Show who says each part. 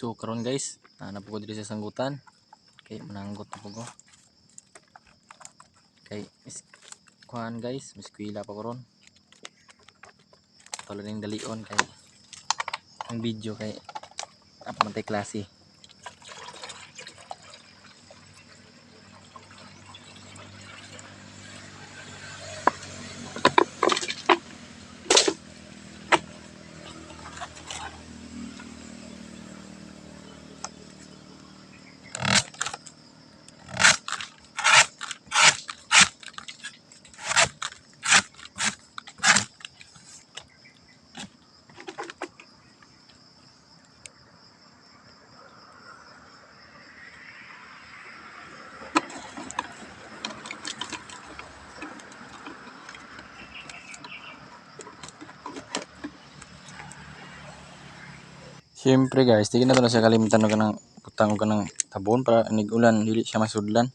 Speaker 1: So karon guys, na po ko diri sa sanggutan. Kay mananggot na po ko. Kay is kuhan guys, miskwila pa ko ron. Tulo ning dalion kay ang video kay apa man tay klase. Siyempre guys, tignan na to na siya kalimutan ko ng putang ko ng tabon para nigulan dili siya masudlan.